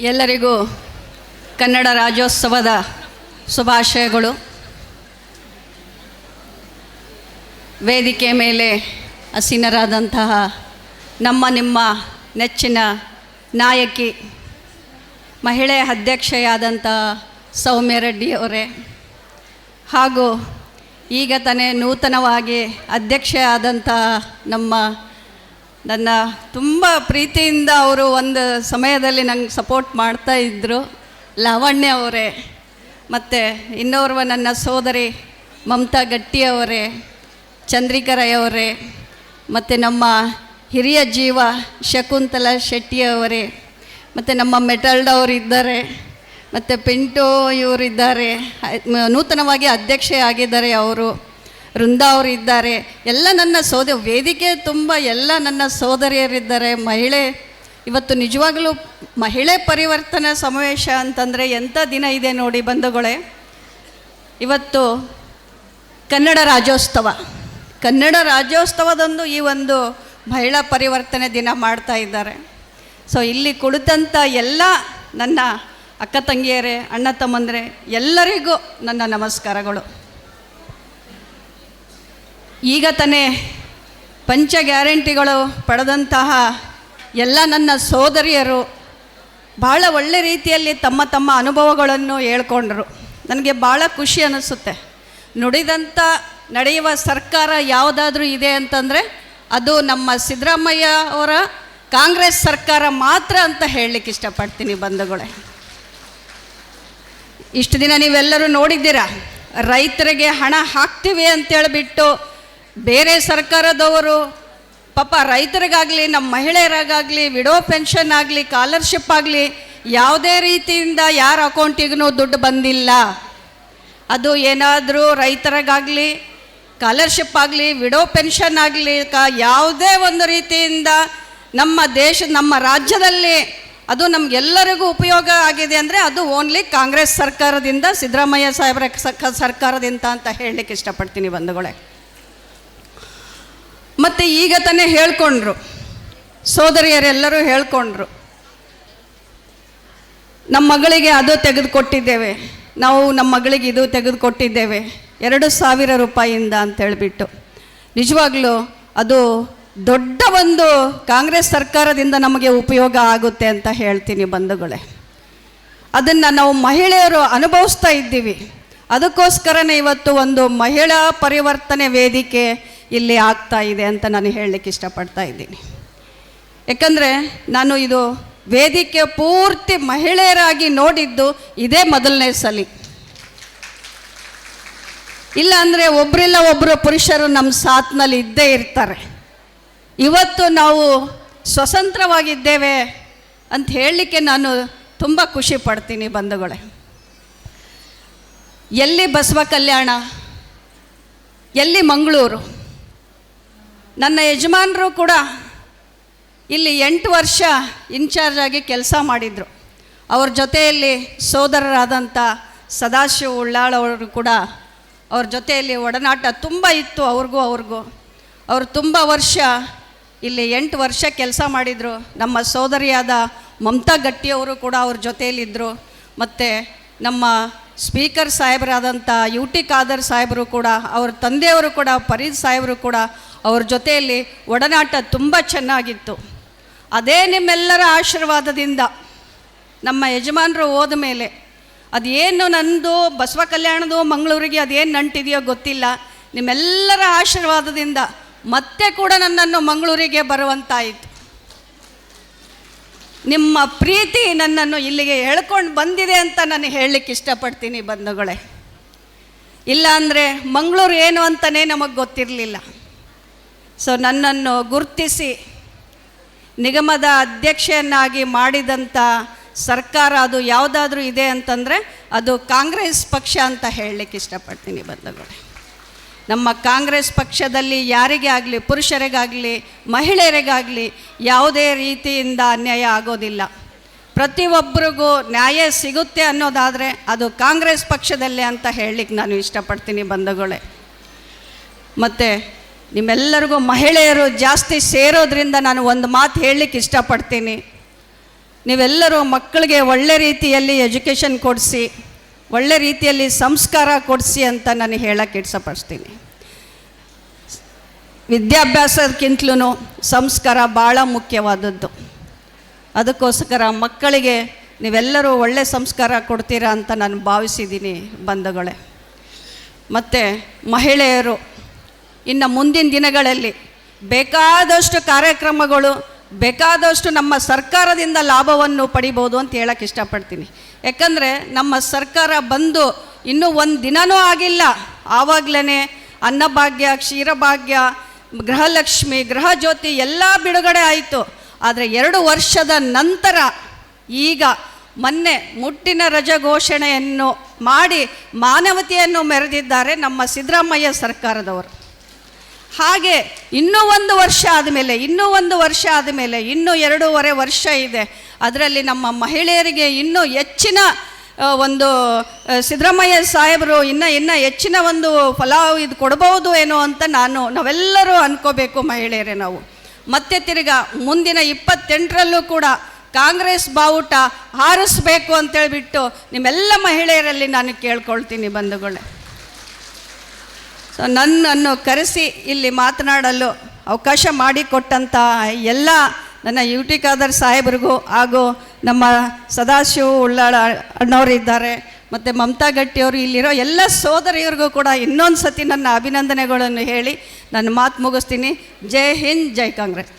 ಎಲ್ಲರಿಗೂ ಕನ್ನಡ ರಾಜ್ಯೋತ್ಸವದ ಶುಭಾಶಯಗಳು. ವೇದಿಕೆ ಮೇಲೆ ಹಸೀನರಾದಂತಹ ನಮ್ಮ ನಿಮ್ಮ ನೆಚ್ಚಿನ ನಾಯಕಿ, ಮಹಿಳೆ ಅಧ್ಯಕ್ಷೆಯಾದಂತಹ ಸೌಮ್ಯ ರೆಡ್ಡಿಯವರೇ ಹಾಗೂ ಈಗ ತಾನೇ ನೂತನವಾಗಿ ಅಧ್ಯಕ್ಷೆಯಾದಂತಹ ನಮ್ಮ ನನ್ನ ತುಂಬ ಪ್ರೀತಿಯಿಂದ ಅವರು ಒಂದು ಸಮಯದಲ್ಲಿ ನಂಗೆ ಸಪೋರ್ಟ್ ಮಾಡ್ತಾ ಇದ್ದರು ಲಾವಣ್ಯ ಅವರೇ, ಮತ್ತು ಇನ್ನೋರ್ವ ನನ್ನ ಸೋದರಿ ಮಮತಾ ಗಟ್ಟಿಯವರೇ ಅವರೇ, ಚಂದ್ರಿಕರೈ ಅವರೇ, ಮತ್ತು ನಮ್ಮ ಹಿರಿಯ ಜೀವ ಶಕುಂತಲಾ ಶೆಟ್ಟಿಯವರೇ ಮತ್ತು ನಮ್ಮ ಮೆಟಲ್ಡ್ ಅವರು ಇದ್ದಾರೆ, ಮತ್ತು ಪಿಂಟು ಇವರಿದ್ದಾರೆ ನೂತನವಾಗಿ ಅಧ್ಯಕ್ಷೆ ಆಗಿದ್ದಾರೆ ಅವರು. ವೃಂದ ಅವರು ಇದ್ದಾರೆ ಎಲ್ಲ ನನ್ನ ಸೋದ, ವೇದಿಕೆ ತುಂಬ ಎಲ್ಲ ನನ್ನ ಸೋದರಿಯರಿದ್ದಾರೆ. ಮಹಿಳೆ, ಇವತ್ತು ನಿಜವಾಗಲೂ ಮಹಿಳೆ ಪರಿವರ್ತನಾ ಸಮಾವೇಶ ಅಂತಂದರೆ ಎಂಥ ದಿನ ಇದೆ ನೋಡಿ ಬಂಧುಗಳೇ. ಇವತ್ತು ಕನ್ನಡ ರಾಜ್ಯೋತ್ಸವ. ಕನ್ನಡ ರಾಜ್ಯೋತ್ಸವದಂದು ಈ ಒಂದು ಮಹಿಳಾ ಪರಿವರ್ತನೆ ದಿನ ಮಾಡ್ತಾ ಇದ್ದಾರೆ. ಸೊ, ಇಲ್ಲಿ ಕುಳಿತಂಥ ಎಲ್ಲ ನನ್ನ ಅಕ್ಕ ತಂಗಿಯರೇ, ಅಣ್ಣ ತಮ್ಮಂದರೆ, ಎಲ್ಲರಿಗೂ ನನ್ನ ನಮಸ್ಕಾರಗಳು. ಈಗ ತಾನೇ ಪಂಚ ಗ್ಯಾರಂಟಿಗಳು ಪಡೆದಂತಹ ಎಲ್ಲ ನನ್ನ ಸೋದರಿಯರು ಭಾಳ ಒಳ್ಳೆ ರೀತಿಯಲ್ಲಿ ತಮ್ಮ ತಮ್ಮ ಅನುಭವಗಳನ್ನು ಹೇಳ್ಕೊಂಡ್ರು. ನನಗೆ ಭಾಳ ಖುಷಿ ಅನಿಸುತ್ತೆ. ನುಡಿದಂಥ ನಡೆಯುವ ಸರ್ಕಾರ ಯಾವುದಾದ್ರೂ ಇದೆ ಅಂತಂದರೆ ಅದು ನಮ್ಮ ಸಿದ್ದರಾಮಯ್ಯ ಅವರ ಕಾಂಗ್ರೆಸ್ ಸರ್ಕಾರ ಮಾತ್ರ ಅಂತ ಹೇಳಲಿಕ್ಕೆ ಇಷ್ಟಪಡ್ತೀನಿ ಬಂಧುಗಳೇ. ಇಷ್ಟು ದಿನ ನೀವೆಲ್ಲರೂ ನೋಡಿದ್ದೀರಾ? ರೈತರಿಗೆ ಹಣ ಹಾಕ್ತೀವಿ ಅಂತೇಳಿಬಿಟ್ಟು ಬೇರೆ ಸರ್ಕಾರದವರು ಪಾಪ ರೈತರಿಗಾಗಲಿ, ನಮ್ಮ ಮಹಿಳೆಯರಿಗಾಗಲಿ, ವಿಡೋ ಪೆನ್ಷನ್ ಆಗಲಿ ಕಾಲರ್ಶಿಪ್ ಆಗಲಿ, ಯಾವುದೇ ರೀತಿಯಿಂದ ಯಾರ ಅಕೌಂಟಿಗೂ ದುಡ್ಡು ಬಂದಿಲ್ಲ. ಅದು ಏನಾದರೂ ರೈತರಿಗಾಗಲಿ ಕಾಲರ್ಶಿಪ್ ಆಗಲಿ, ವಿಡೋ ಪೆನ್ಷನ್ ಆಗಲಿ, ಕ ಯಾವುದೇ ಒಂದು ರೀತಿಯಿಂದ ನಮ್ಮ ದೇಶ, ನಮ್ಮ ರಾಜ್ಯದಲ್ಲಿ ಅದು ನಮಗೆಲ್ಲರಿಗೂ ಉಪಯೋಗ ಆಗಿದೆ ಅಂದರೆ ಅದು ಓನ್ಲಿ ಕಾಂಗ್ರೆಸ್ ಸರ್ಕಾರದಿಂದ, ಸಿದ್ದರಾಮಯ್ಯ ಸಾಹೇಬರ ಸರ್ಕಾರದಿಂದ ಅಂತ ಹೇಳಲಿಕ್ಕೆ ಇಷ್ಟಪಡ್ತೀನಿ ಬಂಧುಗಳೇ. ಮತ್ತು ಈಗ ತಾನೇ ಹೇಳ್ಕೊಂಡ್ರು. ಸೋದರಿಯರೆಲ್ಲರೂ ಹೇಳ್ಕೊಂಡ್ರು. ನಮ್ಮ ಮಗಳಿಗೆ ಅದು ತೆಗೆದುಕೊಟ್ಟಿದ್ದೇವೆ. ನಾವು ನಮ್ಮ ಮಗಳಿಗೆ ಇದು ತೆಗೆದುಕೊಟ್ಟಿದ್ದೇವೆ. ಎರಡು ಸಾವಿರ ರೂಪಾಯಿಯಿಂದ ಅಂತ ಹೇಳಿಬಿಟ್ಟು ನಿಜವಾಗ್ಲೂ ಅದು ದೊಡ್ಡ ಒಂದು ಕಾಂಗ್ರೆಸ್ ಸರ್ಕಾರದಿಂದ ನಮಗೆ ಉಪಯೋಗ ಆಗುತ್ತೆ ಅಂತ ಹೇಳ್ತೀನಿ ಬಂಧುಗಳೇ. ಅದನ್ನು ನಾವು ಮಹಿಳೆಯರು ಅನುಭವಿಸ್ತಾ ಇದ್ದೀವಿ. ಅದಕ್ಕೋಸ್ಕರನೇ ಇವತ್ತು ಒಂದು ಮಹಿಳಾ ಪರಿವರ್ತನೆ ವೇದಿಕೆ ಇಲ್ಲಿ ಆಗ್ತಾ ಇದೆ ಅಂತ ನಾನು ಹೇಳಲಿಕ್ಕೆ ಇಷ್ಟಪಡ್ತಾ ಇದ್ದೀನಿ. ಯಾಕಂದರೆ ನಾನು ಇದು ವೇದಿಕೆ ಪೂರ್ತಿ ಮಹಿಳೆಯರಾಗಿ ನೋಡಿದ್ದು ಇದೇ ಮೊದಲನೇ ಸಲಿ. ಇಲ್ಲ ಅಂದರೆ ಒಬ್ಬರಿಲ್ಲ ಒಬ್ಬರು ಪುರುಷರು ನಮ್ಮ ಸಾತ್ನಲ್ಲಿ ಇದ್ದೇ ಇರ್ತಾರೆ. ಇವತ್ತು ನಾವು ಸ್ವತಂತ್ರವಾಗಿದ್ದೇವೆ ಅಂತ ಹೇಳಲಿಕ್ಕೆ ನಾನು ತುಂಬ ಖುಷಿ ಪಡ್ತೀನಿ ಬಂಧುಗಳೇ. ಎಲ್ಲಿ ಬಸವ ಕಲ್ಯಾಣ, ಎಲ್ಲಿ ಮಂಗಳೂರು ನನ್ನ ಯಜಮಾನರು ಕೂಡ ಇಲ್ಲಿ ಎಂಟು ವರ್ಷ ಇನ್ಚಾರ್ಜ್ ಆಗಿ ಕೆಲಸ ಮಾಡಿದರು. ಅವ್ರ ಜೊತೆಯಲ್ಲಿ ಸೋದರರಾದಂಥ ಸದಾಶಿವ ಉಳ್ಳಾಳವರು ಕೂಡ ಅವ್ರ ಜೊತೆಯಲ್ಲಿ ಒಡನಾಟ ತುಂಬ ಇತ್ತು ಅವ್ರಿಗೂ ಅವ್ರಿಗೂ. ಅವರು ತುಂಬ ವರ್ಷ ಇಲ್ಲಿ ಎಂಟು ವರ್ಷ ಕೆಲಸ ಮಾಡಿದರು. ನಮ್ಮ ಸೋದರಿಯಾದ ಮಮತಾ ಗಟ್ಟಿಯವರು ಕೂಡ ಅವ್ರ ಜೊತೆಯಲ್ಲಿದ್ದರು ಮತ್ತು ನಮ್ಮ ಸ್ಪೀಕರ್ ಸಾಹೇಬರಾದಂಥ ಯು ಟಿ ಖಾದರ್ ಸಾಹೇಬರು ಕೂಡ, ಅವ್ರ ತಂದೆಯವರು ಕೂಡ, ಫರೀದ್ ಸಾಹೇಬರು ಕೂಡ ಅವ್ರ ಜೊತೆಯಲ್ಲಿ ಒಡನಾಟ ತುಂಬ ಚೆನ್ನಾಗಿತ್ತು. ಅದೇ ನಿಮ್ಮೆಲ್ಲರ ಆಶೀರ್ವಾದದಿಂದ ನಮ್ಮ ಯಜಮಾನರು ಹೋದ ಮೇಲೆ ಅದೇನು ನಂದು ಬಸವ ಕಲ್ಯಾಣದು ಮಂಗಳೂರಿಗೆ ಅದೇನು ನಂಟಿದೆಯೋ ಗೊತ್ತಿಲ್ಲ. ನಿಮ್ಮೆಲ್ಲರ ಆಶೀರ್ವಾದದಿಂದ ಮತ್ತೆ ಕೂಡ ನನ್ನನ್ನು ಮಂಗಳೂರಿಗೆ ಬರುವಂತಾಯಿತು. ನಿಮ್ಮ ಪ್ರೀತಿ ನನ್ನನ್ನು ಇಲ್ಲಿಗೆ ಹೇಳ್ಕೊಂಡು ಬಂದಿದೆ ಅಂತ ನಾನು ಹೇಳಲಿಕ್ಕೆ ಇಷ್ಟಪಡ್ತೀನಿ ಬಂಧುಗಳೇ. ಇಲ್ಲಾಂದರೆ ಮಂಗಳೂರು ಏನು ಅಂತಲೇ ನಮಗೆ ಗೊತ್ತಿರಲಿಲ್ಲ. ಸೊ ನನ್ನನ್ನು ಗುರುತಿಸಿ ನಿಗಮದ ಅಧ್ಯಕ್ಷೆಯನ್ನಾಗಿ ಮಾಡಿದಂಥ ಸರ್ಕಾರ ಅದು ಯಾವುದಾದ್ರೂ ಇದೆ ಅಂತಂದರೆ ಅದು ಕಾಂಗ್ರೆಸ್ ಪಕ್ಷ ಅಂತ ಹೇಳಲಿಕ್ಕೆ ಇಷ್ಟಪಡ್ತೀನಿ ಬಂಧುಗಳೇ. ನಮ್ಮ ಕಾಂಗ್ರೆಸ್ ಪಕ್ಷದಲ್ಲಿ ಯಾರಿಗೇ ಆಗಲಿ, ಪುರುಷರಿಗಾಗಲಿ, ಮಹಿಳೆಯರಿಗಾಗಲಿ ಯಾವುದೇ ರೀತಿಯಿಂದ ಅನ್ಯಾಯ ಆಗೋದಿಲ್ಲ. ಪ್ರತಿಯೊಬ್ಬರಿಗೂ ನ್ಯಾಯ ಸಿಗುತ್ತೆ ಅನ್ನೋದಾದರೆ ಅದು ಕಾಂಗ್ರೆಸ್ ಪಕ್ಷದಲ್ಲೇ ಅಂತ ಹೇಳಲಿಕ್ಕೆ ನಾನು ಇಷ್ಟಪಡ್ತೀನಿ ಬಂಧುಗಳೇ. ಮತ್ತು ನಿಮ್ಮೆಲ್ಲರಿಗೂ ಮಹಿಳೆಯರು ಜಾಸ್ತಿ ಸೇರೋದ್ರಿಂದ ನಾನು ಒಂದು ಮಾತು ಹೇಳಲಿಕ್ಕೆ ಇಷ್ಟಪಡ್ತೀನಿ. ನೀವೆಲ್ಲರೂ ಮಕ್ಕಳಿಗೆ ಒಳ್ಳೆ ರೀತಿಯಲ್ಲಿ ಎಜುಕೇಷನ್ ಕೊಡಿಸಿ, ಒಳ್ಳೆ ರೀತಿಯಲ್ಲಿ ಸಂಸ್ಕಾರ ಕೊಡಿಸಿ ಅಂತ ನಾನು ಹೇಳಕ್ಕೆ ಇಷ್ಟಪಡಿಸ್ತೀನಿ ವಿದ್ಯಾಭ್ಯಾಸಕ್ಕಿಂತಲೂ ಸಂಸ್ಕಾರ ಭಾಳ ಮುಖ್ಯವಾದದ್ದು. ಅದಕ್ಕೋಸ್ಕರ ಮಕ್ಕಳಿಗೆ ನೀವೆಲ್ಲರೂ ಒಳ್ಳೆ ಸಂಸ್ಕಾರ ಕೊಡ್ತೀರಾ ಅಂತ ನಾನು ಭಾವಿಸಿದ್ದೀನಿ ಬಂಧುಗಳೇ. ಮತ್ತು ಮಹಿಳೆಯರು ಇನ್ನು ಮುಂದಿನ ದಿನಗಳಲ್ಲಿ ಬೇಕಾದಷ್ಟು ಕಾರ್ಯಕ್ರಮಗಳು, ಬೇಕಾದಷ್ಟು ನಮ್ಮ ಸರ್ಕಾರದಿಂದ ಲಾಭವನ್ನು ಪಡಿಬೋದು ಅಂತ ಹೇಳಕ್ಕೆ ಇಷ್ಟಪಡ್ತೀನಿ. ಯಾಕಂದರೆ ನಮ್ಮ ಸರ್ಕಾರ ಬಂದು ಇನ್ನೂ ಒಂದು ದಿನವೂ ಆಗಿಲ್ಲ. ಆವಾಗಲೇ ಅನ್ನಭಾಗ್ಯ, ಕ್ಷೀರಭಾಗ್ಯ, ಗೃಹಲಕ್ಷ್ಮಿ, ಗೃಹಜ್ಯೋತಿ ಎಲ್ಲ ಬಿಡುಗಡೆ ಆಯಿತು. ಆದರೆ ಎರಡು ವರ್ಷದ ನಂತರ ಈಗ ಮೊನ್ನೆ ಮುಟ್ಟಿನ ರಜ ಘೋಷಣೆಯನ್ನು ಮಾಡಿ ಮಾನವತೆಯನ್ನು ಮೆರೆದಿದ್ದಾರೆ ನಮ್ಮ ಸಿದ್ದರಾಮಯ್ಯ ಸರ್ಕಾರದವರು. ಹಾಗೆ ಇನ್ನೂ ಒಂದು ವರ್ಷ ಆದಮೇಲೆ, ಇನ್ನೂ ಒಂದು ವರ್ಷ ಆದಮೇಲೆ, ಇನ್ನೂ ಎರಡೂವರೆ ವರ್ಷ ಇದೆ. ಅದರಲ್ಲಿ ನಮ್ಮ ಮಹಿಳೆಯರಿಗೆ ಇನ್ನೂ ಹೆಚ್ಚಿನ ಒಂದು ಸಿದ್ದರಾಮಯ್ಯ ಸಾಹೇಬರು ಇನ್ನು ಇನ್ನು ಹೆಚ್ಚಿನ ಒಂದು ಫಲ ಇದು ಕೊಡಬಹುದು ಏನೋ ಅಂತ ನಾನು, ನಾವೆಲ್ಲರೂ ಅನ್ಕೋಬೇಕು ಮಹಿಳೆಯರೇ ನಾವು. ಮತ್ತೆ ತಿರ್ಗ ಮುಂದಿನ ಇಪ್ಪತ್ತೆಂಟರಲ್ಲೂ ಕೂಡ ಕಾಂಗ್ರೆಸ್ ಬಾವುಟ ಹಾರಿಸ್ಬೇಕು ಅಂತೇಳ್ಬಿಟ್ಟು ನಿಮ್ಮೆಲ್ಲ ಮಹಿಳೆಯರಲ್ಲಿ ನಾನು ಕೇಳ್ಕೊಳ್ತೀನಿ ಬಂಧುಗಳೇ. ಸೊ ನನ್ನನ್ನು ಕರೆಸಿ ಇಲ್ಲಿ ಮಾತನಾಡಲು ಅವಕಾಶ ಮಾಡಿಕೊಟ್ಟಂಥ ಎಲ್ಲ ನನ್ನ ಯು ಟಿ ಖಾದರ್ ಸಾಹೇಬ್ರಿಗೂ ಹಾಗೂ ನಮ್ಮ ಸದಾಶಿವ ಉಳ್ಳಾಳ ಅಣ್ಣವ್ರು ಇದ್ದಾರೆ, ಮತ್ತು ಮಮತಾ ಗಟ್ಟಿಯವರು ಇಲ್ಲಿರೋ ಎಲ್ಲ ಸೋದರಿಯರಿಗೂ ಕೂಡ ಇನ್ನೊಂದು ಸತಿ ನನ್ನ ಅಭಿನಂದನೆಗಳನ್ನು ಹೇಳಿ ನನ್ನ ಮಾತು ಮುಗಿಸ್ತೀನಿ. ಜೈ ಹಿಂದ್, ಜೈ ಕಾಂಗ್ರೆಸ್.